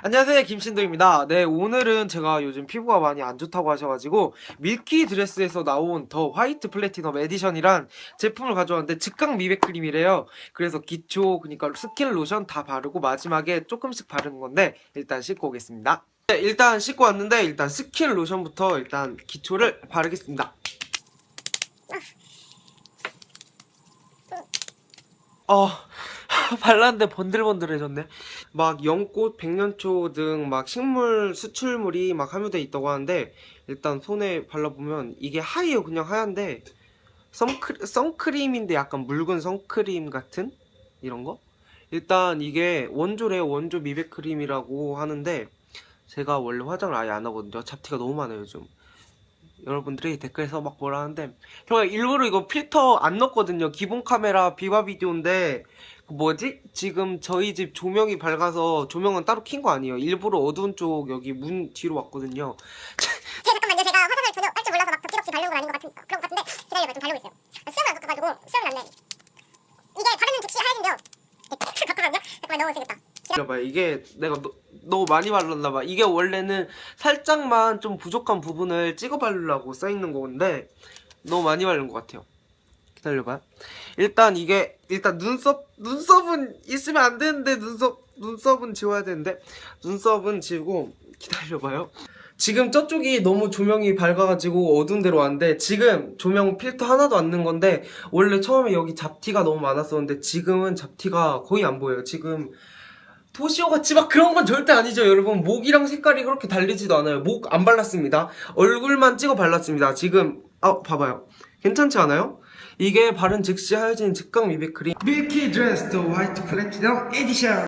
안녕하세요 김신도입니다. 네 오늘은 제가 요즘 피부가 많이 안 좋다고 하셔가지고 밀키 드레스에서 나온 더 화이트 플래티넘 에디션이란 제품을 가져왔는데 즉각 미백 크림이래요. 그래서 기초 그러니까 스킨 로션 다 바르고 마지막에 조금씩 바르는 건데 일단 씻고 오겠습니다. 네, 일단 씻고 왔는데 일단 스킨 로션부터 일단 기초를 바르겠습니다. 어 발랐는데 번들번들해졌네. 막 연꽃, 백년초 등 막 식물 수출물이 막 함유돼 있다고 하는데 일단 손에 발라보면 이게 하얘요. 그냥 하얀데 선크, 선크림인데 약간 묽은 선크림 같은 이런 거? 일단 이게 원조래요. 원조 미백 크림이라고 하는데 제가 원래 화장을 아예 안 하거든요. 잡티가 너무 많아요 요즘. 여러분들이 댓글에서 막 뭐라 하는데 제가 일부러 이거 필터 안 넣었거든요 기본 카메라 비바 비디오인데 그 뭐지? 지금 저희 집 조명이 밝아서 조명은 따로 킨 거 아니에요 일부러 어두운 쪽 여기 문 뒤로 왔거든요 제 잠깐만요. 제가 화장을 전혀 할줄 몰라서 막 덕지덕지 아닌 것 같은 그런 것 같은데 기다려봐 좀 바르고 있어요. 수염을 안 깎아가지고 수염이 났네. 이게 바르는 즉시 하얘진대요. 잠깐만요. 잠깐만 너무 세겠다. 봐봐. 이게 내가 너, 너무 많이 발랐나 봐. 이게 원래는 살짝만 좀 부족한 부분을 찍어 바르려고 써있는 건데 너무 많이 바른 것 같아요. 기다려봐요 일단 이게 일단 눈썹 눈썹은 있으면 안 되는데 눈썹 눈썹은 지워야 되는데 눈썹은 지우고 기다려봐요. 지금 저쪽이 너무 조명이 밝아가지고 어두운 데로 왔는데 지금 조명 필터 하나도 안 넣은 건데 원래 처음에 여기 잡티가 너무 많았었는데 지금은 잡티가 거의 안 보여요. 지금 도시오 같이 막 그런 건 절대 아니죠 여러분. 목이랑 색깔이 그렇게 다르지도 않아요. 목 안 발랐습니다. 얼굴만 찍어 발랐습니다. 지금 아 봐봐요. 괜찮지 않아요? 이게 바른 즉시 하얘진 즉각 미백 크림 밀키 드레스 더 화이트 플래티넘 에디션